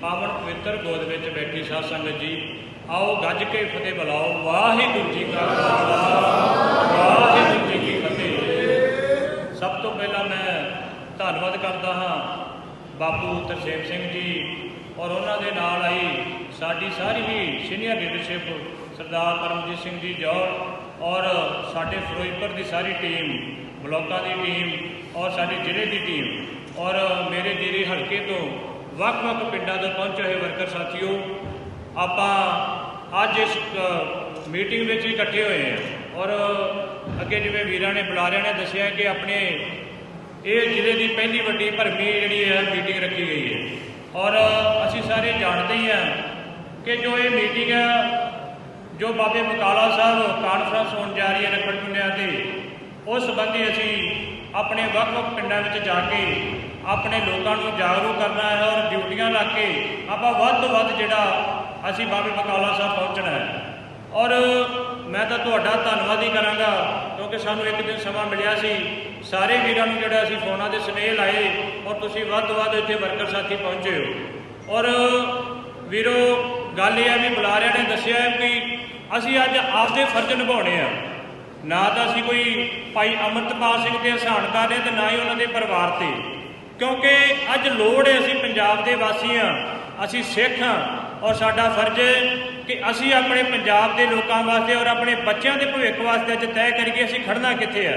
ਪਾਵਨ ਪਵਿੱਤਰ ਗੋਦ ਵਿੱਚ ਬੈਠੀ ਸਾਧ ਸੰਗਤ ਜੀ, ਆਓ ਗੱਜ ਕੇ ਫਤਿਹ ਬੁਲਾਓ, ਵਾਹਿਗੁਰੂ ਜੀ ਕਾ ਖਾਲਸਾ, ਵਾਹਿਗੁਰੂ ਜੀ ਕੀ ਫਤਿਹ। ਸਭ ਤੋਂ ਪਹਿਲਾਂ ਮੈਂ ਧੰਨਵਾਦ ਕਰਦਾ ਹਾਂ ਬਾਪੂ ਤਰਸੇਮ ਸਿੰਘ ਜੀ ਔਰ ਉਹਨਾਂ ਦੇ ਨਾਲ ਆਈ ਸਾਡੀ ਸਾਰੀ ਹੀ ਸੀਨੀਅਰ ਲੀਡਰਸ਼ਿਪ ਸਰਦਾਰ ਪਰਮਜੀਤ ਸਿੰਘ ਜੀ ਜੌਲ ਔਰ ਸਾਡੇ ਫਿਰੋਜ਼ਪੁਰ ਦੀ ਸਾਰੀ ਟੀਮ ਬਲਾਕਾਂ ਦੀ ਟੀਮ ਔਰ ਸਾਡੇ ਜ਼ਿਲ੍ਹੇ ਦੀ ਟੀਮ ਔਰ ਮੇਰੇ ਜੀਰੀ ਹਲਕੇ ਤੋਂ ਵੱਖ-ਵੱਖ ਪਿੰਡਾਂ ਤੋਂ ਪਹੁੰਚੇ ਹੋਏ ਵਰਕਰ ਸਾਥੀਓ, ਆਪਾਂ ਅੱਜ ਇਸ ਮੀਟਿੰਗ ਵਿੱਚ ਇਕੱਠੇ ਹੋਏ ਹਾਂ ਔਰ ਅੱਗੇ ਜਿਵੇਂ ਵੀਰਾਂ ਨੇ ਬੁਲਾਰਿਆਂ ਨੇ ਦੱਸਿਆ ਕਿ ਆਪਣੇ ਇਹ ਜ਼ਿਲ੍ਹੇ ਦੀ ਪਹਿਲੀ ਵੱਡੀ ਭਰਮੀ ਜਿਹੜੀ ਹੈ, ਮੀਟਿੰਗ ਰੱਖੀ ਗਈ ਹੈ ਔਰ ਅਸੀਂ ਸਾਰੇ ਜਾਣਦੇ ਹੀ ਹਾਂ ਕਿ ਜੋ ਇਹ ਮੀਟਿੰਗ ਹੈ, ਜੋ ਬਾਬੇ ਬਕਾਲਾ ਸਾਹਿਬ ਕਾਨਫਰੰਸ ਹੋਣ ਜਾ ਰਹੀ ਹੈ ਰਖੜ ਪੁੰਨਿਆ ਤੇ, ਉਸ ਸੰਬੰਧੀ ਅਸੀਂ ਆਪਣੇ ਵੱਖ-ਵੱਖ ਪਿੰਡਾਂ ਵਿੱਚ ਜਾ ਕੇ ਆਪਣੇ ਲੋਕਾਂ ਨੂੰ ਜਾਗਰੂਕ ਕਰਨਾ ਹੈ ਔਰ ਡਿਊਟੀਆਂ ਲਾ ਕੇ ਆਪਾਂ ਵੱਧ ਤੋਂ ਵੱਧ ਜਿਹੜਾ ਅਸੀਂ ਬਾਬੇ ਬਕਾਲਾ ਸਾਹਿਬ ਪਹੁੰਚਣਾ ਹੈ। ਔਰ ਮੈਂ ਤਾਂ ਤੁਹਾਡਾ ਧੰਨਵਾਦ ਹੀ ਕਰਾਂਗਾ ਕਿਉਂਕਿ ਸਾਨੂੰ ਇੱਕ ਦਿਨ ਸਮਾਂ ਮਿਲਿਆ ਸੀ। ਸਾਰੇ ਵੀਰਾਂ ਨੂੰ ਜਿਹੜਾ ਅਸੀਂ ਫੋਨਾਂ ਦੇ ਸੁਨੇਹੇ ਲਾਏ ਔਰ ਤੁਸੀਂ ਵੱਧ ਤੋਂ ਵੱਧ ਇੱਥੇ ਵਰਕਰ ਸਾਥੀ ਪਹੁੰਚੇ ਹੋ। ਔਰ ਵੀਰੋ, ਗੱਲ ਇਹ ਹੈ ਵੀ ਬੁਲਾਰਿਆਂ ਨੇ ਦੱਸਿਆ ਹੈ ਕਿ ਅਸੀਂ ਅੱਜ ਆਪਦੇ ਫਰਜ਼ ਨਿਭਾਉਣੇ ਆ। ਨਾ ਤਾਂ ਅਸੀਂ ਕੋਈ ਭਾਈ ਅਮਰਤਪਾਲ ਸਿੰਘ ਤੇ ਅਸਹਾਨ ਕਰ ਰਹੇ ਤੇ ਨਾ ਹੀ ਉਹਨਾਂ ਦੇ ਪਰਿਵਾਰ ਤੇ। ਕਿਉਂਕਿ ਅੱਜ ਲੋੜ ਹੈ ਅਸੀਂ ਪੰਜਾਬ ਦੇ ਵਾਸੀ ਹਾਂ ਅਸੀਂ ਸਿੱਖ ਹਾਂ ਔਰ ਸਾਡਾ ਫਰਜ਼ ਹੈ ਕਿ ਅਸੀਂ ਆਪਣੇ ਪੰਜਾਬ ਦੇ ਲੋਕਾਂ ਵਾਸਤੇ ਔਰ ਆਪਣੇ ਬੱਚਿਆਂ ਦੇ ਭਵਿੱਖ ਵਾਸਤੇ ਅੱਜ ਤੈਅ ਕਰੀਏ ਅਸੀਂ ਖੜਨਾ ਕਿੱਥੇ ਹੈ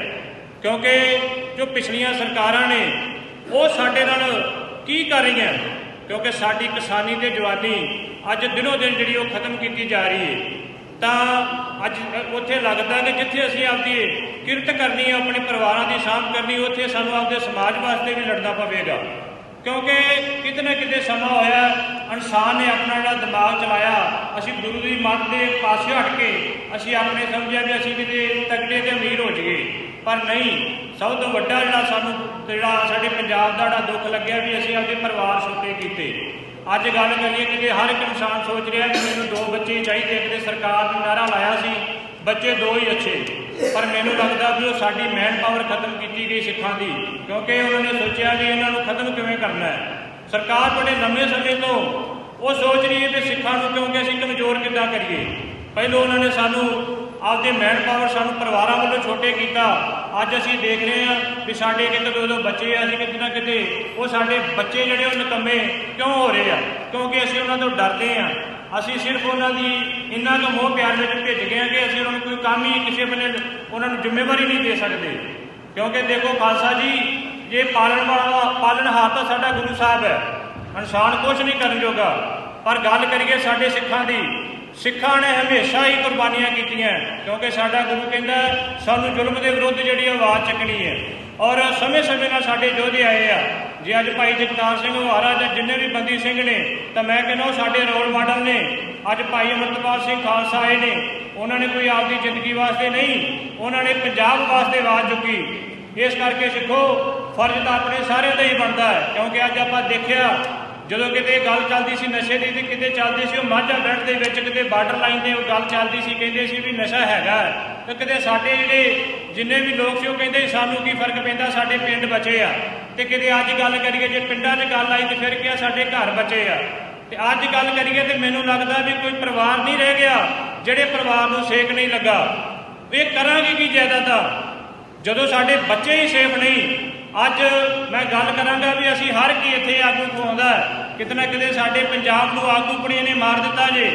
ਕਿਉਂਕਿ ਜੋ ਪਿਛਲੀਆਂ ਸਰਕਾਰਾਂ ਨੇ ਉਹ ਸਾਡੇ ਨਾਲ ਕੀ ਕਰ ਰਹੀਆਂ? ਕਿਉਂਕਿ ਸਾਡੀ ਕਿਸਾਨੀ ਤੇ ਜਵਾਨੀ ਅੱਜ ਦਿਨੋ ਦਿਨ ਜਿਹੜੀ ਉਹ ਖਤਮ ਕੀਤੀ ਜਾ ਰਹੀ ਹੈ ਤਾਂ ਅੱਜ ਉੱਥੇ ਲੱਗਦਾ ਕਿ ਜਿੱਥੇ ਅਸੀਂ ਆਪਦੀ ਕਿਰਤ ਕਰਨੀ ਹੈ ਆਪਣੇ ਪਰਿਵਾਰਾਂ ਦੀ ਸਾਂਭ ਕਰਨੀ, ਉੱਥੇ ਸਾਨੂੰ ਆਪਦੇ ਸਮਾਜ ਵਾਸਤੇ ਵੀ ਲੜਨਾ ਪਵੇਗਾ। ਕਿਉਂਕਿ ਕਿਤੇ ਨਾ ਕਿਤੇ ਸਮਾਂ ਹੋਇਆ, ਇਨਸਾਨ ਨੇ ਆਪਣਾ ਜਿਹੜਾ ਦਿਮਾਗ ਚਲਾਇਆ, ਅਸੀਂ ਗੁਰੂ ਦੀ ਮੱਤ ਦੇ ਪਾਸੇ ਹਟ ਕੇ ਅਸੀਂ ਆਪਣੇ ਸਮਝਿਆ ਵੀ ਅਸੀਂ ਕਿਤੇ ਤਕੜੇ ਤੇ ਅਮੀਰ ਹੋ ਜਾਈਏ। ਪਰ ਨਹੀਂ, ਸਭ ਤੋਂ ਵੱਡਾ ਜਿਹੜਾ ਸਾਨੂੰ, ਜਿਹੜਾ ਸਾਡੇ ਪੰਜਾਬ ਦਾ ਜਿਹੜਾ ਦੁੱਖ ਲੱਗਿਆ ਵੀ ਅਸੀਂ ਆਪਣੇ ਪਰਿਵਾਰ ਛੋਟੇ ਕੀਤੇ। ਅੱਜ ਗੱਲ ਕਰੀਏ ਕਿ ਹਰ ਇੱਕ ਇਨਸਾਨ ਸੋਚ ਰਿਹਾ ਕਿ ਮੈਨੂੰ ਦੋ ਬੱਚੇ ਹੀ ਚਾਹੀਦੇ, ਕਿਤੇ ਸਰਕਾਰ ਨੇ ਨਾਰਾ ਲਾਇਆ ਸੀ, ਬੱਚੇ ਦੋ ਹੀ ਅੱਛੇ, ਪਰ ਮੈਨੂੰ ਲੱਗਦਾ ਵੀ ਉਹ ਸਾਡੀ ਮੈਨ ਪਾਵਰ ਖਤਮ ਕੀਤੀ ਗਈ ਸਿੱਖਾਂ ਦੀ, ਕਿਉਂਕਿ ਉਹਨਾਂ ਨੇ ਸੋਚਿਆ ਵੀ ਇਹਨਾਂ ਨੂੰ ਖਤਮ ਕਿਵੇਂ ਕਰਨਾ ਹੈ। ਸਰਕਾਰ ਬੜੇ ਲੰਮੇ ਸਮੇਂ ਤੋਂ ਉਹ ਸੋਚ ਰਹੀ ਹੈ ਕਿ ਸਿੱਖਾਂ ਨੂੰ ਕਿਉਂਕਿ ਅਸੀਂ ਕਮਜ਼ੋਰ ਕਿੱਦਾਂ ਕਰੀਏ। ਪਹਿਲਾਂ ਉਹਨਾਂ ਨੇ ਸਾਨੂੰ ਆਪਦੇ ਮੈਨ ਪਾਵਰ ਸਾਨੂੰ ਪਰਿਵਾਰਾਂ ਵੱਲੋਂ ਛੋਟੇ ਕੀਤਾ। ਅੱਜ ਅਸੀਂ ਦੇਖ ਰਹੇ ਹਾਂ ਵੀ ਸਾਡੇ ਕਿਤੇ ਦੋ ਦੋ ਬੱਚੇ ਆ ਅਸੀਂ ਕਿਤੇ ਨਾ ਕਿਤੇ ਉਹ ਸਾਡੇ ਬੱਚੇ ਜਿਹੜੇ ਉਹ ਨਿਕੰਮੇ ਕਿਉਂ ਹੋ ਰਹੇ ਆ? ਕਿਉਂਕਿ ਅਸੀਂ ਉਹਨਾਂ ਤੋਂ ਡਰਦੇ ਆ। ਅਸੀਂ ਸਿਰਫ ਉਹਨਾਂ ਦੀ ਇੰਨਾ ਕੁ ਮੋਹ ਪਿਆਰ ਵਿੱਚ ਭਿੱਜ ਗਏ ਆ ਕਿ ਅਸੀਂ ਉਹਨਾਂ ਨੂੰ ਕੋਈ ਕੰਮ ਹੀ ਕਿਸੇ ਬੰਨੇ ਉਹਨਾਂ ਨੂੰ ਜ਼ਿੰਮੇਵਾਰੀ ਨਹੀਂ ਦੇ ਸਕਦੇ। ਕਿਉਂਕਿ ਦੇਖੋ ਖਾਲਸਾ ਜੀ, ਜੇ ਪਾਲਣ ਵਾਲਾ ਪਾਲਣ ਪਾਲਣਹਾਰ ਤਾਂ ਸਾਡਾ ਗੁਰੂ ਸਾਹਿਬ ਹੈ। ਇਨਸਾਨ ਕੁਝ ਨਹੀਂ ਕਰਨ ਜੋਗਾ। ਪਰ ਗੱਲ ਕਰੀਏ ਸਾਡੇ ਸਿੱਖਾਂ ਦੀ ਸਿੱਖਾਂ ਨੇ ਹਮੇਸ਼ਾ ਹੀ ਕੁਰਬਾਨੀਆਂ ਕੀਤੀਆਂ ਕਿਉਂਕਿ ਸਾਡਾ ਗੁਰੂ ਕਹਿੰਦਾ ਸਾਨੂੰ ਜ਼ੁਲਮ ਦੇ ਵਿਰੁੱਧ ਜਿਹੜੀ ਆਵਾਜ਼ ਚੱਕਣੀ ਹੈ। ਔਰ ਸਮੇਂ-ਸਮੇਂ ਨਾਲ ਸਾਡੇ ਯੋਧੇ ਆਏ ਆ। ਜੇ ਅੱਜ ਭਾਈ ਜਗਤਾਰ ਸਿੰਘ ਮਹਾਰਾਜ ਜਾਂ ਜਿੰਨੇ ਵੀ ਬੰਦੀ ਸਿੰਘ ਨੇ, ਤਾਂ ਮੈਂ ਕਹਿੰਦਾ ਉਹ ਸਾਡੇ ਰੋਲ ਮਾਡਲ ਨੇ। ਅੱਜ ਭਾਈ ਅਮਰਤਪਾਲ ਸਿੰਘ ਖਾਲਸਾ ਆਏ ਨੇ। ਉਹਨਾਂ ਨੇ ਕੋਈ ਆਪਦੀ ਜ਼ਿੰਦਗੀ ਵਾਸਤੇ ਨਹੀਂ, ਉਹਨਾਂ ਨੇ ਪੰਜਾਬ ਵਾਸਤੇ ਆਵਾਜ਼ ਚੁੱਕੀ। ਇਸ ਕਰਕੇ ਸਿੱਖੋ, ਫਰਜ਼ ਤਾਂ ਆਪਣੇ ਸਾਰਿਆਂ ਦਾ ਹੀ ਬਣਦਾ ਹੈ, ਕਿਉਂਕਿ ਅੱਜ ਆਪਾਂ ਦੇਖਿਆ ਜਦੋਂ ਕਿਤੇ ਗੱਲ ਚੱਲਦੀ ਸੀ ਨਸ਼ੇ ਦੀ ਤੇ ਕਿਤੇ ਚੱਲਦੀ ਸੀ ਉਹ ਮਾਝਾ ਬੈਲਟ ਦੇ ਵਿੱਚ, ਕਿਤੇ ਬਾਰਡਰ ਲਾਈਨ ਤੇ ਉਹ ਗੱਲ ਚੱਲਦੀ ਸੀ, ਕਹਿੰਦੇ ਸੀ ਵੀ ਨਸ਼ਾ ਹੈਗਾ ਤੇ ਕਿਤੇ ਸਾਡੇ ਜਿਹੜੇ ਜਿੰਨੇ ਵੀ ਲੋਕ ਸੀ ਉਹ ਕਹਿੰਦੇ ਸਾਨੂੰ ਕੀ ਫ਼ਰਕ ਪੈਂਦਾ, ਸਾਡੇ ਪਿੰਡ ਬਚੇ ਆ। ਤੇ ਕਿਤੇ ਅੱਜ ਗੱਲ ਕਰੀਏ, ਜੇ ਪਿੰਡਾਂ 'ਚ ਗੱਲ ਆਈ ਤੇ ਫਿਰ ਕਿਹਾ ਸਾਡੇ ਘਰ ਬਚੇ ਆ। ਤੇ ਅੱਜ ਗੱਲ ਕਰੀਏ ਤੇ ਮੈਨੂੰ ਲੱਗਦਾ ਵੀ ਕੋਈ ਪਰਿਵਾਰ ਨਹੀਂ ਰਹਿ ਗਿਆ, ਜਿਹੜੇ ਪਰਿਵਾਰ ਨੂੰ ਸੇਕ ਨਹੀਂ ਲੱਗਾ। ਇਹ ਕਰਾਂਗੇ ਕੀ ਜਾਇਦਾਦਾਂ? ਜਦੋਂ ਸਾਡੇ ਬੱਚੇ ਹੀ ਸੇਫ ਨਹੀਂ ਅੱਜ ਮੈਂ ਗੱਲ ਕਰਾਂਗਾ ਵੀ ਅਸੀਂ ਹਰ ਕੀ ਇੱਥੇ ਆਗੂ ਖਵਾਉਂਦਾ ਕਿਤੇ ਨਾ ਕਿਤੇ ਸਾਡੇ ਪੰਜਾਬ ਨੂੰ ਆਗੂ ਕੁੜੀਆਂ ਨੇ ਮਾਰ ਦਿੱਤਾ ਜੇ।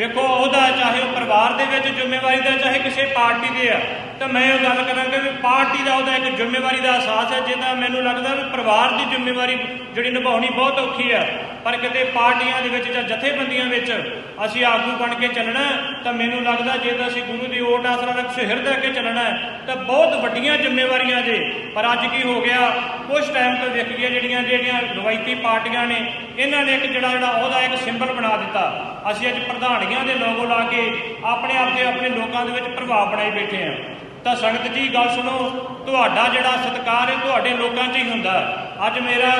ਵੇਖੋ, ਉਹਦਾ ਚਾਹੇ ਉਹ ਪਰਿਵਾਰ ਦੇ ਵਿੱਚ ਜ਼ਿੰਮੇਵਾਰੀ ਦਾ, ਚਾਹੇ ਕਿਸੇ ਪਾਰਟੀ ਦੇ ਆ, ਤਾਂ ਮੈਂ ਇਹ ਗੱਲ ਕਰਾਂਗਾ ਵੀ ਪਾਰਟੀ ਦਾ ਉਹਦਾ ਇੱਕ ਜ਼ਿੰਮੇਵਾਰੀ ਦਾ ਅਹਿਸਾਸ ਹੈ ਜਿਹਦਾ ਮੈਨੂੰ ਲੱਗਦਾ ਵੀ ਪਰਿਵਾਰ ਦੀ ਜ਼ਿੰਮੇਵਾਰੀ ਜਿਹੜੀ ਨਿਭਾਉਣੀ ਬਹੁਤ ਔਖੀ ਆ, ਪਰ ਕਿਤੇ ਪਾਰਟੀਆਂ ਦੇ ਵਿੱਚ ਜਾਂ ਜਥੇਬੰਦੀਆਂ ਵਿੱਚ ਅਸੀਂ ਆਗੂ ਬਣ ਕੇ ਚੱਲਣਾ, ਤਾਂ ਮੈਨੂੰ ਲੱਗਦਾ ਜੇ ਤਾਂ ਅਸੀਂ ਗੁਰੂ ਦੀ ਓਟ ਆਸਰਾ ਰੱਖ ਦੇ ਕੇ ਚੱਲਣਾ, ਤਾਂ ਬਹੁਤ ਵੱਡੀਆਂ ਜ਼ਿੰਮੇਵਾਰੀਆਂ ਜੇ। ਪਰ ਅੱਜ ਕੀ ਹੋ ਗਿਆ? ਕੁਝ ਟਾਈਮ ਤੋਂ ਵੇਖ ਗਿਆ ਜਿਹੜੀਆਂ ਜਿਹੜੀਆਂ ਰਵਾਇਤੀ ਪਾਰਟੀਆਂ ਨੇ ਇਹਨਾਂ ਨੇ ਇੱਕ ਜਿਹੜਾ ਜਿਹੜਾ ਉਹਦਾ ਇੱਕ ਸਿੰਬਲ ਬਣਾ ਦਿੱਤਾ। ਅਸੀਂ ਅੱਜ ਪ੍ਰਧਾਨੀਆਂ ਦੇ ਲੋਗੋ ਲਾ ਕੇ ਆਪਣੇ ਆਪ ਤੇ ਆਪਣੇ ਲੋਕਾਂ ਦੇ ਵਿੱਚ ਪ੍ਰਭਾਵ ਬਣਾਈ ਬੈਠੇ ਆ ਤਾਂ ਸੰਗਤ ਜੀ, ਗੱਲ ਸੁਣੋ, ਤੁਹਾਡਾ ਜਿਹੜਾ ਸਤਿਕਾਰ ਹੈ, ਤੁਹਾਡੇ ਲੋਕਾਂ 'ਚ ਹੀ ਹੁੰਦਾ ਅੱਜ ਮੇਰਾ,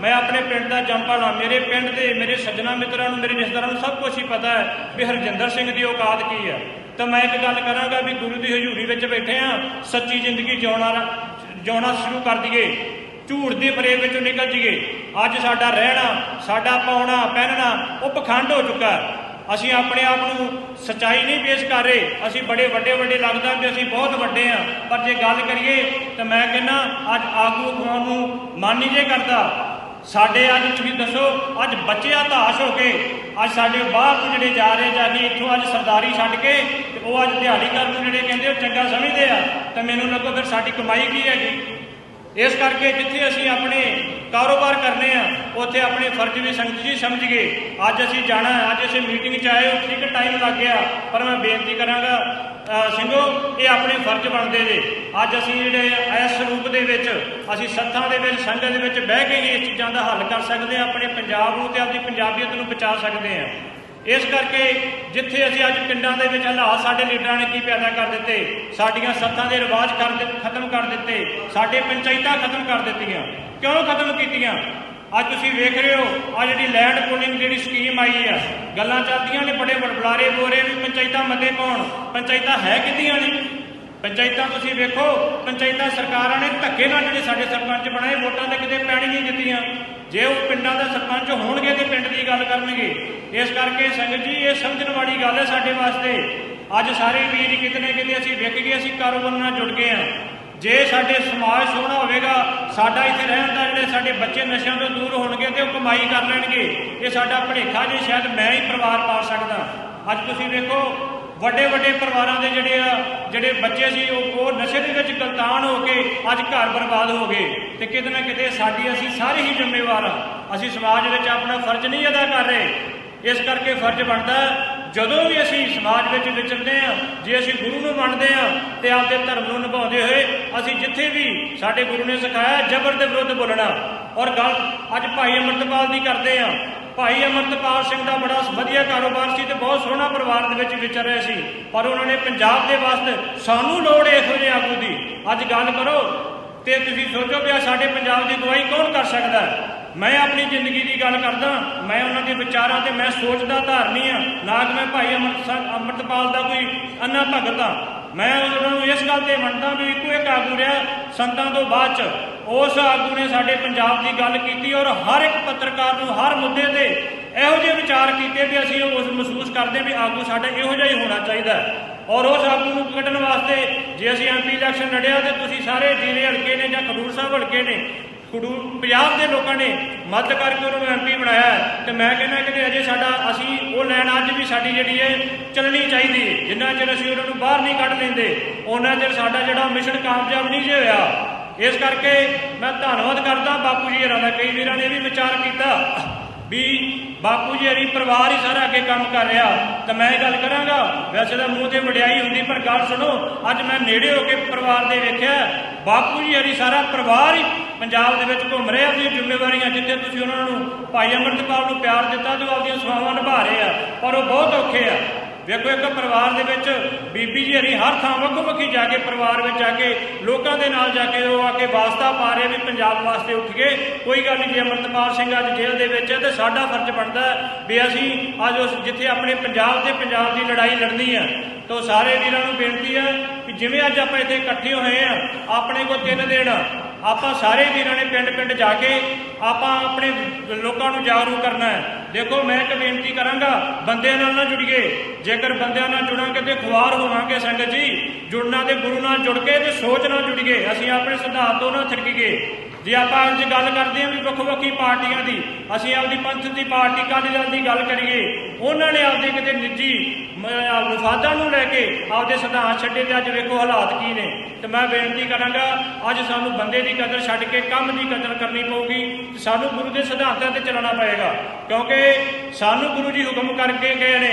ਮੈਂ ਆਪਣੇ ਪਿੰਡ ਦਾ ਜੰਪਾਲਾ ਮੇਰੇ ਪਿੰਡ ਦੇ ਮੇਰੇ ਸੱਜਣਾ ਮਿੱਤਰਾਂ ਨੂੰ, ਮੇਰੇ ਰਿਸ਼ਤੇਦਾਰਾਂ ਨੂੰ ਸਭ ਕੁਝ ਹੀ ਪਤਾ ਹੈ ਵੀ ਹਰਜਿੰਦਰ ਸਿੰਘ ਦੀ ਔਕਾਤ ਕੀ ਹੈ। ਤਾਂ ਮੈਂ ਇੱਕ ਗੱਲ ਕਰਾਂਗਾ ਵੀ ਗੁਰੂ ਦੀ ਹਜ਼ੂਰੀ ਵਿੱਚ ਬੈਠੇ ਆ ਸੱਚੀ ਜ਼ਿੰਦਗੀ ਜਿਉਣਾ ਜਿਉਣਾ ਸ਼ੁਰੂ ਕਰ ਦਈਏ। ਝੂਠ ਦੇ ਫਰੇਬ ਵਿੱਚੋਂ ਨਿਕਲ ਜੀਏ। ਅੱਜ ਸਾਡਾ ਰਹਿਣਾ, ਸਾਡਾ ਪਾਉਣਾ, ਪਹਿਨਣਾ, ਉਹ ਪਖੰਡ ਹੋ ਚੁੱਕਾ ਅਸੀਂ ਆਪਣੇ ਆਪ ਨੂੰ ਸਚਾਈ ਨਹੀਂ ਪੇਸ਼ ਕਰ ਰਹੇ। ਅਸੀਂ ਬੜੇ ਵੱਡੇ ਵੱਡੇ ਲੱਗਦਾ ਵੀ ਅਸੀਂ ਬਹੁਤ ਵੱਡੇ ਆ ਪਰ ਜੇ ਗੱਲ ਕਰੀਏ ਤਾਂ ਮੈਂ ਕਹਿੰਨਾ ਅੱਜ ਆਗੂ ਅਖਵਾਉਣ ਨੂੰ ਮਨ ਨਹੀਂ ਜੇ ਕਰਦਾ। ਸਾਡੇ ਅੱਜ ਤੁਸੀਂ ਦੱਸੋ, ਅੱਜ ਬੱਚੇ ਹਤਾਸ਼ ਹੋ ਕੇ, ਅੱਜ ਸਾਡੇ ਬਾਹਰ ਨੂੰ ਜਿਹੜੇ ਜਾ ਰਹੇ ਜਾਨੀ ਇੱਥੋਂ ਅੱਜ ਸਰਦਾਰੀ ਛੱਡ ਕੇ ਤੇ ਉਹ ਅੱਜ ਦਿਹਾੜੀ ਕਰਨ ਨੂੰ ਜਿਹੜੇ ਕਹਿੰਦੇ ਉਹ ਚੰਗਾ ਸਮਝਦੇ ਆ। ਤਾਂ ਮੈਨੂੰ ਲੱਗੋ ਫਿਰ ਸਾਡੀ ਕਮਾਈ ਕੀ ਹੈਗੀ? ਇਸ ਕਰਕੇ ਜਿੱਥੇ ਅਸੀਂ ਆਪਣੇ ਕਾਰੋਬਾਰ ਕਰਨੇ ਆ ਉੱਥੇ ਆਪਣੇ ਫਰਜ਼ ਵੀ ਸੰਗਤ ਜੀ ਸਮਝ ਗਏ। ਅੱਜ ਅਸੀਂ ਜਾਣਾ ਅੱਜ ਅਸੀਂ ਮੀਟਿੰਗ 'ਚ ਆਏ ਠੀਕ ਟਾਈਮ ਲੱਗ ਗਿਆ। ਪਰ ਮੈਂ ਬੇਨਤੀ ਕਰਾਂਗਾ ਅ, ਸਿੰਘੋ ਇਹ ਆਪਣੇ ਫਰਜ਼ ਬਣਦੇ ਨੇ ਅੱਜ ਅਸੀਂ ਜਿਹੜੇ ਇਸ ਰੂਪ ਦੇ ਵਿੱਚ ਅਸੀਂ ਸੱਥਾਂ ਦੇ ਵਿੱਚ ਸੰਗਤ ਦੇ ਵਿੱਚ ਬਹਿ ਕੇ ਹੀ ਇਹ ਚੀਜ਼ਾਂ ਦਾ ਹੱਲ ਕਰ ਸਕਦੇ ਹਾਂ ਆਪਣੇ ਪੰਜਾਬ ਨੂੰ ਤੇ ਆਪਣੀ ਪੰਜਾਬੀਅਤ ਨੂੰ ਬਚਾ ਸਕਦੇ ਹਾਂ ਇਸ ਕਰਕੇ ਜਿੱਥੇ ਅਸੀਂ ਅੱਜ ਪਿੰਡਾਂ ਦੇ ਵਿੱਚ ਹਾਲਾਤ ਸਾਡੇ ਲੀਡਰਾਂ ਨੇ ਕੀ ਪੈਦਾ ਕਰ ਦਿੱਤੇ, ਸਾਡੀਆਂ ਸੱਥਾਂ ਦੇ ਰਿਵਾਜ ਕਰ ਦਿੱਤੇ, ਖਤਮ ਕਰ ਦਿੱਤੇ, ਸਾਡੇ ਪੰਚਾਇਤਾਂ ਖਤਮ ਕਰ ਦਿੱਤੀਆਂ। ਕਿਉਂ ਖਤਮ ਕੀਤੀਆਂ? ਅੱਜ ਤੁਸੀਂ ਵੇਖ ਰਹੇ ਹੋ ਆ ਜਿਹੜੀ ਲੈਂਡ ਪੂਲਿੰਗ ਜਿਹੜੀ ਸਕੀਮ ਆਈ ਆ, ਗੱਲਾਂ ਚੱਲਦੀਆਂ ਨੇ ਬੜੇ ਬੜਬਲਾਰੇ ਬੋਰੇ ਵੀ ਪੰਚਾਇਤਾਂ ਮਤੇ ਪਾਉਣ, ਪੰਚਾਇਤਾਂ ਹੈ ਕਿੱਦੀਆਂ ਨੇ? ਪੰਚਾਇਤਾਂ ਤੁਸੀਂ ਵੇਖੋ, ਪੰਚਾਇਤਾਂ ਸਰਕਾਰਾਂ ਨੇ ਧੱਕੇ ਨਾਲ ਜਿਹੜੇ ਸਾਡੇ ਸਰਪੰਚ ਬਣਾਏ, ਵੋਟਾਂ ਤੇ ਕਿਤੇ ਪੈਣੀ ਨਹੀਂ ਦਿੱਤੀਆਂ। ਜੇ ਉਹ ਪਿੰਡਾਂ ਦਾ ਸਰਪੰਚ ਹੋਣਗੇ ਤੇ ਪਿੰਡ ਦੀ ਗੱਲ ਕਰਨਗੇ। ਇਸ ਕਰਕੇ ਸੰਗਤ ਜੀ, ਇਹ ਸਮਝਣ ਵਾਲੀ ਗੱਲ ਹੈ ਸਾਡੇ ਵਾਸਤੇ। ਅੱਜ ਸਾਰੇ ਵੀਰ ਕਿਤੇ ਨਾ ਕਿਤੇ ਅਸੀਂ ਵਿਕ ਗਏ, ਅਸੀਂ ਕਾਰੋਬਾਰ ਨਾਲ ਜੁੜ ਗਏ ਹਾਂ। ਜੇ ਸਾਡੇ ਸਮਾਜ ਸੋਹਣਾ ਹੋਵੇਗਾ, ਸਾਡਾ ਇੱਥੇ ਰਹਿਣ ਦਾ ਜਿਹੜੇ ਸਾਡੇ ਬੱਚੇ ਨਸ਼ਿਆਂ ਤੋਂ ਦੂਰ ਹੋਣਗੇ ਤੇ ਉਹ ਕਮਾਈ ਕਰ ਲੈਣਗੇ। ਇਹ ਸਾਡਾ ਭੜੇਖਾ ਜੇ ਸ਼ਾਇਦ ਮੈਂ ਹੀ ਪਰਿਵਾਰ ਪਾ ਸਕਦਾ। ਅੱਜ ਤੁਸੀਂ ਵੇਖੋ ਵੱਡੇ ਵੱਡੇ ਪਰਿਵਾਰਾਂ ਦੇ ਜਿਹੜੇ ਆ, ਜਿਹੜੇ ਬੱਚੇ ਸੀ, ਉਹ ਉਹ ਨਸ਼ੇ ਦੇ ਵਿੱਚ ਗਲਤਾਨ ਹੋ ਕੇ ਅੱਜ ਘਰ ਬਰਬਾਦ ਹੋ ਗਏ। ਤੇ ਕਿਤੇ ਨਾ ਕਿਤੇ ਸਾਡੀ ਅਸੀਂ ਸਾਰੇ ਹੀ ਜ਼ਿੰਮੇਵਾਰ ਆ। ਅਸੀਂ ਸਮਾਜ ਵਿੱਚ ਆਪਣਾ ਫਰਜ਼ ਨਹੀਂ ਅਦਾ ਕਰ ਰਹੇ। ਇਸ ਕਰਕੇ ਫਰਜ਼ ਬਣਦਾ ਜਦੋਂ ਵੀ ਅਸੀਂ ਸਮਾਜ ਵਿੱਚ ਵਿਚਰਦੇ ਆ ਜੇ ਅਸੀਂ ਗੁਰੂ ਨੂੰ ਮੰਨਦੇ ਆ ਤੇ ਆਪਦੇ ਧਰਮ ਨੂੰ ਨਿਭਾਉਂਦੇ ਹੋਏ, ਅਸੀਂ ਜਿੱਥੇ ਵੀ ਸਾਡੇ ਗੁਰੂ ਨੇ ਸਿਖਾਇਆ, ਜ਼ਬਰ ਦੇ ਵਿਰੁੱਧ ਬੋਲਣਾ। ਔਰ ਗੱਲ ਅੱਜ ਭਾਈ ਅਮਰਤਪਾਲ ਦੀ ਕਰਦੇ ਆ ਭਾਈ ਅਮਰਤਪਾਲ ਸਿੰਘ ਦਾ ਬੜਾ ਵਧੀਆ ਕਾਰੋਬਾਰ ਸੀ ਤੇ ਬਹੁਤ ਸੋਹਣਾ ਪਰਿਵਾਰ ਦੇ ਵਿੱਚ ਵਿਚਰ ਰਿਹਾ ਸੀ। ਪਰ ਉਹਨਾਂ ਨੇ ਪੰਜਾਬ ਦੇ ਵਾਸਤੇ ਸਾਨੂੰ ਲੋੜ ਇਹੋ ਜਿਹੇ ਆਗੂ ਦੀ। ਅੱਜ ਗੱਲ ਕਰੋ ਤੇ ਤੁਸੀਂ ਸੋਚੋ ਵੀ ਆਹ ਸਾਡੇ ਪੰਜਾਬ ਦੀ ਗਵਾਹੀ ਕੌਣ ਕਰ ਸਕਦਾ ਮੈਂ ਆਪਣੀ ਜ਼ਿੰਦਗੀ ਦੀ ਗੱਲ ਕਰਦਾ, ਮੈਂ ਉਹਨਾਂ ਦੇ ਵਿਚਾਰਾਂ ਤੇ ਮੈਂ ਸੋਚਦਾ ਧਾਰਨੀ ਆ ਨਾ ਕਿ ਮੈਂ ਭਾਈ ਅਮਰਤ ਅੰਮ੍ਰਿਤਪਾਲ ਦਾ ਕੋਈ ਅੰਨਾ ਭਗਤ ਆ ਮੈਂ ਉਹਨਾਂ ਨੂੰ ਇਸ ਗੱਲ ਤੇ ਮੰਨਦਾ ਵੀ ਇੱਕੋ ਇੱਕ ਆਗੂ ਰਿਹਾ ਸੰਤਾਂ ਤੋਂ ਬਾਅਦ ਚ। ਉਸ ਆਗੂ ਨੇ ਸਾਡੇ ਪੰਜਾਬ ਦੀ ਗੱਲ ਕੀਤੀ ਔਰ ਹਰ ਇੱਕ ਪੱਤਰਕਾਰ ਨੂੰ ਹਰ ਮੁੱਦੇ ਤੇ ਇਹੋ ਜਿਹੇ ਵਿਚਾਰ ਕੀਤੇ ਵੀ ਅਸੀਂ ਉਸ ਮਹਿਸੂਸ ਕਰਦੇ ਵੀ ਆਗੂ ਸਾਡਾ ਇਹੋ ਜਿਹਾ ਹੀ ਹੋਣਾ ਚਾਹੀਦਾ ਔਰ ਉਸ ਆਗੂ ਨੂੰ ਕੱਢਣ ਵਾਸਤੇ ਜੇ ਅਸੀਂ ਐਮਪੀ ਇਲੈਕਸ਼ਨ ਲੜਿਆ ਤੇ ਤੁਸੀਂ ਸਾਰੇ ਜ਼ਿਲ੍ਹੇ ਹਲਕੇ ਨੇ ਜਾਂ ਖਡੂਰ ਸਾਹਿਬ ਹਲਕੇ ਨੇ, ਖਡੂਰ ਪੰਜਾਬ ਦੇ ਲੋਕਾਂ ਨੇ ਮਦਦ ਕਰਕੇ ਉਹਨਾਂ ਨੂੰ ਐਮਪੀ ਬਣਾਇਆ ਹੈ। ਤੇ ਮੈਂ ਕਹਿੰਦਾ ਕਿ ਅਜੇ ਸਾਡਾ ਅਸੀਂ ਉਹ ਲੈਣ ਅੱਜ ਵੀ ਸਾਡੀ ਜਿਹੜੀ ਹੈ ਚੱਲਣੀ ਚਾਹੀਦੀ ਹੈ। ਜਿੰਨਾ ਚਿਰ ਅਸੀਂ ਉਹਨਾਂ ਨੂੰ ਬਾਹਰ ਨਹੀਂ ਕੱਢ ਲੈਂਦੇ, ਉਹਨਾਂ ਚਿਰ ਸਾਡਾ ਜਿਹੜਾ ਮਿਸ਼ਨ ਕਾਮਯਾਬ ਨਹੀਂ ਜੇ ਹੋਇਆ ਇਸ ਕਰਕੇ ਮੈਂ ਧੰਨਵਾਦ ਕਰਦਾ ਬਾਪੂ ਜੀ ਹਰਾਂ ਦਾ, ਕਈ ਵੀਰਾਂ ਨੇ ਵੀ ਵਿਚਾਰ ਕੀਤਾ ਵੀ ਬਾਪੂ ਜੀ ਹਰੀ ਪਰਿਵਾਰ ਹੀ ਸਾਰਾ ਅੱਗੇ ਕੰਮ ਕਰ ਰਿਹਾ। ਤਾਂ ਮੈਂ ਇਹ ਗੱਲ ਕਰਾਂਗਾ, ਵੈਸੇ ਤਾਂ ਮੂੰਹ ਤੇ ਵਡਿਆਈ ਹੁੰਦੀ, ਪਰ ਗੱਲ ਸੁਣੋ, ਅੱਜ ਮੈਂ ਨੇੜੇ ਹੋ ਕੇ ਪਰਿਵਾਰ ਦੇ ਵੇਖਿਆ, ਬਾਪੂ ਜੀ ਹਰੀ ਸਾਰਾ ਪਰਿਵਾਰ ਹੀ ਪੰਜਾਬ ਦੇ ਵਿੱਚ ਘੁੰਮ ਰਿਹਾ, ਆਪਣੀਆਂ ਜ਼ਿੰਮੇਵਾਰੀਆਂ ਜਿੱਥੇ ਤੁਸੀਂ ਉਹਨਾਂ ਨੂੰ ਭਾਈ ਅਮਰਤਪਾਲ ਨੂੰ ਪਿਆਰ ਦਿੱਤਾ ਤੇ ਉਹ ਆਪਣੀਆਂ ਸੇਵਾਵਾਂ ਨਿਭਾ ਰਹੇ ਆ, ਪਰ ਉਹ ਬਹੁਤ ਔਖੇ ਆ। ਵੇਖੋ, ਇੱਕ ਪਰਿਵਾਰ ਦੇ ਵਿੱਚ ਬੀਬੀ ਜੀ ਹਰੀ ਹਰ ਥਾਂ ਵੱਖੋ ਵੱਖੀ ਜਾ ਕੇ ਪਰਿਵਾਰ ਵਿੱਚ ਆ ਕੇ ਲੋਕਾਂ ਦੇ ਨਾਲ ਜਾ ਕੇ ਉਹ ਆ ਕੇ ਵਾਸਤਾ ਪਾ ਰਹੇ ਵੀ ਪੰਜਾਬ ਵਾਸਤੇ ਉੱਠ ਗਏ ਕੋਈ ਗੱਲ ਨਹੀਂ, ਜੇ ਅਮਰਤਪਾਲ ਸਿੰਘ ਅੱਜ ਜੇਲ੍ਹ ਦੇ ਵਿੱਚ ਹੈ ਤੇ ਸਾਡਾ ਫਰਜ਼ ਬਣਦਾ ਵੀ ਅਸੀਂ ਅੱਜ ਉਸ ਜਿੱਥੇ ਆਪਣੇ ਪੰਜਾਬ ਤੇ ਪੰਜਾਬ ਦੀ ਲੜਾਈ ਲੜਨੀ ਹੈ, ਤਾਂ ਸਾਰੇ ਵੀਰਾਂ ਨੂੰ ਬੇਨਤੀ ਹੈ ਕਿ ਜਿਵੇਂ ਅੱਜ ਆਪਾਂ ਇੱਥੇ ਇਕੱਠੇ ਹੋਏ ਆ, ਆਪਣੇ ਕੋਲ ਤਿੰਨ ਦਿਨ, ਆਪਾਂ ਸਾਰੇ ਵੀਰਾਂ ਨੇ ਪਿੰਡ ਪਿੰਡ ਜਾ ਕੇ ਆਪਾਂ ਆਪਣੇ ਲੋਕਾਂ ਨੂੰ ਜਾਗਰੂਕ ਕਰਨਾ ਹੈ। ਦੇਖੋ, ਮੈਂ ਇੱਕ ਬੇਨਤੀ ਕਰਾਂਗਾ, ਬੰਦਿਆਂ ਨਾਲ ਨਾ ਜੁੜੀਏ। ਜੇਕਰ ਬੰਦਿਆਂ ਨਾਲ ਜੁੜਾਂਗੇ ਤੇ ਖੁਆਰ ਹੋਵਾਂਗੇ ਸੰਗਤ ਜੀ, ਜੁੜਨਾ ਤੇ ਗੁਰੂ ਨਾਲ ਜੁੜ ਕੇ ਤੇ ਸੋਚ ਨਾਲ ਜੁੜੀਏ। ਅਸੀਂ ਆਪਣੇ ਸਿਧਾਂਤ ਤੋਂ ਨਾ ਥਿੜਕੀਏ। ਜੇ ਆਪਾਂ ਅੱਜ ਗੱਲ ਕਰਦੇ ਹਾਂ ਵੀ ਵੱਖੋ ਵੱਖੀ ਪਾਰਟੀਆਂ ਦੀ, ਅਸੀਂ ਆਪਦੀ ਪੰਥ ਦੀ ਪਾਰਟੀ ਅਕਾਲੀ ਦਲ ਦੀ ਗੱਲ ਕਰੀਏ? ਉਹਨਾਂ ਨੇ ਆਪਦੇ ਕਿਤੇ ਨਿੱਜੀ ਵਿਫਾਦਾਂ ਨੂੰ ਲੈ ਕੇ ਆਪਦੇ ਸਿਧਾਂਤ ਛੱਡੇ ਤੇ ਅੱਜ ਵੇਖੋ ਹਾਲਾਤ ਕੀ ਨੇ। ਤੇ ਮੈਂ ਬੇਨਤੀ ਕਰਾਂਗਾ, ਅੱਜ ਸਾਨੂੰ ਬੰਦੇ ਦੀ ਕਦਰ ਛੱਡ ਕੇ ਕੰਮ ਦੀ ਕਦਰ ਕਰਨੀ ਪਊਗੀ ਤੇ ਸਾਨੂੰ ਗੁਰੂ ਦੇ ਸਿਧਾਂਤਾਂ ਤੇ ਚੱਲਣਾ ਪਏਗਾ। ਕਿਉਂਕਿ ਸਾਨੂੰ ਗੁਰੂ ਜੀ ਹੁਕਮ ਕਰਕੇ ਗਏ ਨੇ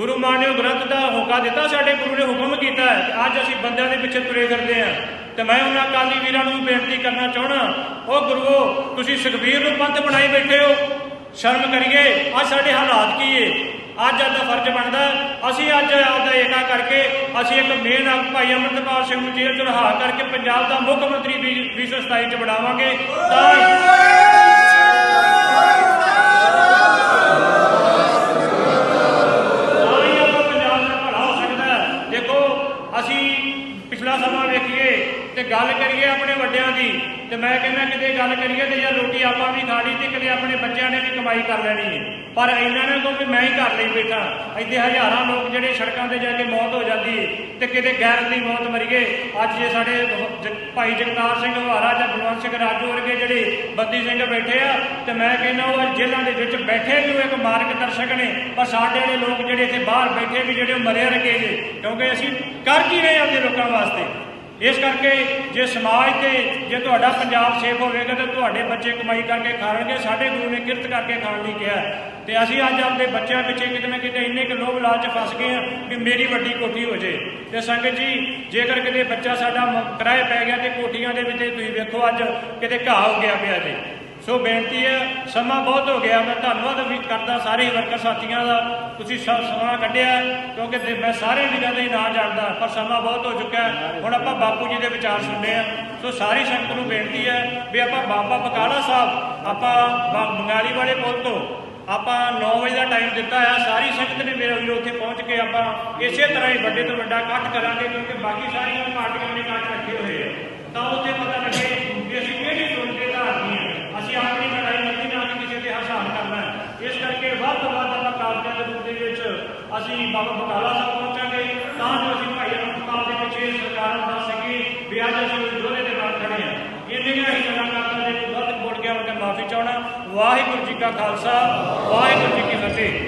ਗੁਰੂ ਮਾਨਿਓ ਗ੍ਰੰਥ ਦਾ ਹੋਕਾ ਦਿੱਤਾ, ਸਾਡੇ ਗੁਰੂ ਨੇ ਹੁਕਮ ਕੀਤਾ ਕਿ ਅੱਜ ਅਸੀਂ ਬੰਦਿਆਂ ਦੇ ਪਿੱਛੇ ਤੁਰੇ ਫਿਰਦੇ ਹਾਂ। ਤੇ ਮੈਂ ਉਹਨਾਂ ਅਕਾਲੀ ਵੀਰਾਂ ਨੂੰ ਬੇਨਤੀ ਕਰਨਾ ਚਾਹਣਾ ਉਹ ਗੁਰੂਓ, ਤੁਸੀਂ ਸੁਖਬੀਰ ਨੂੰ ਪੰਥ ਬਣਾਈ ਬੈਠੇ ਹੋ। ਸ਼ਰਮ ਕਰੀਏ, ਅੱਜ ਸਾਡੇ ਹਾਲਾਤ ਕੀ ਏ? ਅੱਜ ਅੱਜ ਦਾ ਫਰਜ਼ ਬਣਦਾ ਅਸੀਂ ਅੱਜ ਆਪਦਾ ਏਕਾ ਕਰਕੇ, ਅਸੀਂ ਇੱਕ ਮੇਨ ਆਪ ਭਾਈ ਅਮਰਤਪਾਲ ਸਿੰਘ ਨੂੰ ਜੇਲ੍ਹ ਚ ਰਿਹਾ ਕਰਕੇ ਪੰਜਾਬ ਦਾ ਮੁੱਖ ਮੰਤਰੀ 2027 ਚ ਬਣਾਵਾਂਗੇ। ਤਾਂ ਪਰ ਇਹਨਾਂ ਨੇ ਕੋ ਵੀ ਮੈਂ ਹੀ ਘਰ ਲਈ ਬੈਠਾ, ਇੱਥੇ ਹਜ਼ਾਰਾਂ ਲੋਕ ਜਿਹੜੇ ਸੜਕਾਂ ਤੇ ਜਾ ਕੇ ਮੌਤ ਹੋ ਜਾਂਦੀ ਹੈ ਤੇ ਕਿਤੇ ਗੈਰ ਦੀ ਮੌਤ ਮਰੀਏ ਅੱਜ ਜੇ ਸਾਡੇ ਜ- ਭਾਈ ਜਗਤਾਰ ਸਿੰਘ ਹਵਾਰਾ ਜਾਂ ਬਲਵੰਤ ਸਿੰਘ ਰਾਜੂ ਵਰਗੇ ਜਿਹੜੇ ਬੱਦੀ ਸਿੰਘ ਬੈਠੇ ਆ, ਤੇ ਮੈਂ ਕਹਿੰਦਾ ਉਹ ਅੱਜ ਜੇਲ੍ਹਾਂ ਦੇ ਵਿੱਚ ਬੈਠੇ ਵੀ ਉਹ ਇੱਕ ਮਾਰਗ ਦਰਸ਼ਕ ਨੇ। ਪਰ ਸਾਡੇ ਵਾਲੇ ਲੋਕ ਜਿਹੜੇ ਇੱਥੇ ਬਾਹਰ ਬੈਠੇ ਵੀ ਜਿਹੜੇ ਉਹ ਮਰੇ ਰਕੇ ਜੇ, ਕਿਉਂਕਿ ਅਸੀਂ ਕਰ ਕੀ ਰਹੇ ਹਾਂ ਆਪਣੇ ਲੋਕਾਂ ਵਾਸਤੇ? ਇਸ ਕਰਕੇ ਜੇ ਸਮਾਜ ਤੇ ਜੇ ਤੁਹਾਡਾ ਪੰਜਾਬ ਸੇਫ ਹੋਵੇਗਾ ਤਾਂ ਤੁਹਾਡੇ ਬੱਚੇ ਕਮਾਈ ਕਰਕੇ ਖਾਣਗੇ, ਸਾਡੇ ਗੁਰੂ ਨੇ ਕਿਰਤ ਕਰਕੇ ਖਾਣ ਲਈ ਕਿਹਾ ਹੈ। ਤੇ ਅਸੀਂ ਅੱਜ ਆਪਣੇ ਬੱਚਿਆਂ ਪਿੱਛੇ ਕਿਤੇ ਨਾ ਕਿਤੇ ਇੰਨੇ ਕੁ ਲੋਭ ਲਾਲਚ ਫਸ ਗਏ ਆ ਕਿ ਮੇਰੀ ਵੱਡੀ ਕੋਠੀ ਹੋ ਜੇ ਤੇ ਸੰਗਤ ਜੀ, ਜੇਕਰ ਕਿਤੇ ਬੱਚਾ ਸਾਡਾ ਕਿਰਾਏ ਪੈ ਗਿਆ ਤੇ ਕੋਠੀਆਂ ਦੇ ਵਿੱਚ ਤੁਸੀਂ ਵੇਖੋ ਅੱਜ ਕਿਤੇ ਘਾਹ ਹੋ ਗਿਆ ਪਿਆ ਜੀ ਸੋ ਬੇਨਤੀ ਹੈ, ਸਮਾਂ ਬਹੁਤ ਹੋ ਗਿਆ, ਮੈਂ ਧੰਨਵਾਦ ਵੀ ਕਰਦਾ ਸਾਰੇ ਵਰਕਰ ਸਾਥੀਆਂ ਦਾ, ਤੁਸੀਂ ਸ- ਸਮਾਂ ਕੱਢਿਆ, ਕਿਉਂਕਿ ਮੈਂ ਸਾਰੇ ਵੀਰਾਂ ਦਾ ਹੀ ਨਾਂ ਜਾਣਦਾ, ਪਰ ਸਮਾਂ ਬਹੁਤ ਹੋ ਚੁੱਕਾ ਹੈ, ਹੁਣ ਆਪਾਂ ਬਾਪੂ ਜੀ ਦੇ ਵਿਚਾਰ ਸੁਣਨੇ ਆ ਸੋ ਸਾਰੀ ਸੰਗਤ ਨੂੰ ਬੇਨਤੀ ਹੈ ਵੀ ਆਪਾਂ ਬਾਬਾ ਬਕਾਲਾ ਸਾਹਿਬ, ਆਪਾਂ ਬ- ਬੰਗਾਲੀ ਵਾਲੇ ਪੁੱਲ ਤੋਂ ਆਪਾਂ 9 ਵਜੇ ਦਾ ਟਾਈਮ ਦਿੱਤਾ ਹੈ ਸਾਰੀ ਸੰਗਤ ਨੇ ਮੇਰੇ ਵੀਰੋ ਉੱਥੇ ਪਹੁੰਚ ਕੇ ਆਪਾਂ ਇਸੇ ਤਰ੍ਹਾਂ ਹੀ ਵੱਡੇ ਤੋਂ ਵੱਡਾ ਇਕੱਠ ਕਰਾਂਗੇ, ਕਿਉਂਕਿ ਬਾਕੀ ਸਾਰੀਆਂ ਪਾਰਟੀਆਂ ਨੇ ਇਕੱਠ ਰੱਖੇ ਹੋਏ ਆ। ਤਾਂ ਉੱਥੇ ਪਤਾ ਲੱਗੇ ਵੀ ਅਸੀਂ ਕਿਹੜੀ ਸੁਣ ਕੇ ਧਾਰਨੀ ਹੈ ਅਸੀਂ ਆਪਣੀ ਲੜਾਈ ਨਹੀਂ ਨਾ ਕਿ ਕਿਸੇ ਤੇ ਹਸਾਨ ਕਰਨਾ ਹੈ। ਇਸ ਕਰਕੇ ਵੱਧ ਤੋਂ ਵੱਧ ਆਪਾਂ ਕਾਰਜਾਂ ਦੇ ਰੂਪ ਦੇ ਵਿੱਚ ਅਸੀਂ ਬਾਬਾ ਬਕਾਲਾ ਸਾਹਿਬ ਪਹੁੰਚਾਂਗੇ। ਤਾਂ ਜੋ ਅਸੀਂ ਭਾਈ ਅਮਰਪਾਲ ਦੇ ਪਿੱਛੇ ਸਰਕਾਰ ਨੂੰ ਦੱਸ ਸਕੀਏ ਵੀ ਅੱਜ ਅਸੀਂ ਉਸ ਯੋਧੇ ਦੇ ਨਾਲ ਖੜੇ ਹਾਂ। ਇੰਨੀਆਂ ਹੀ ਗੱਲਾਂ ਕਰਦਾ ਜੇ ਕੋਈ ਗਲਤ ਬੋਲ ਗਿਆ ਮੈਂ ਮਾਫੀ ਚਾਹਣਾ ਵਾਹਿਗੁਰੂ ਜੀ ਕਾ ਖਾਲਸਾ, ਵਾਹਿਗੁਰੂ ਜੀ ਕੀ ਫਤਿਹ।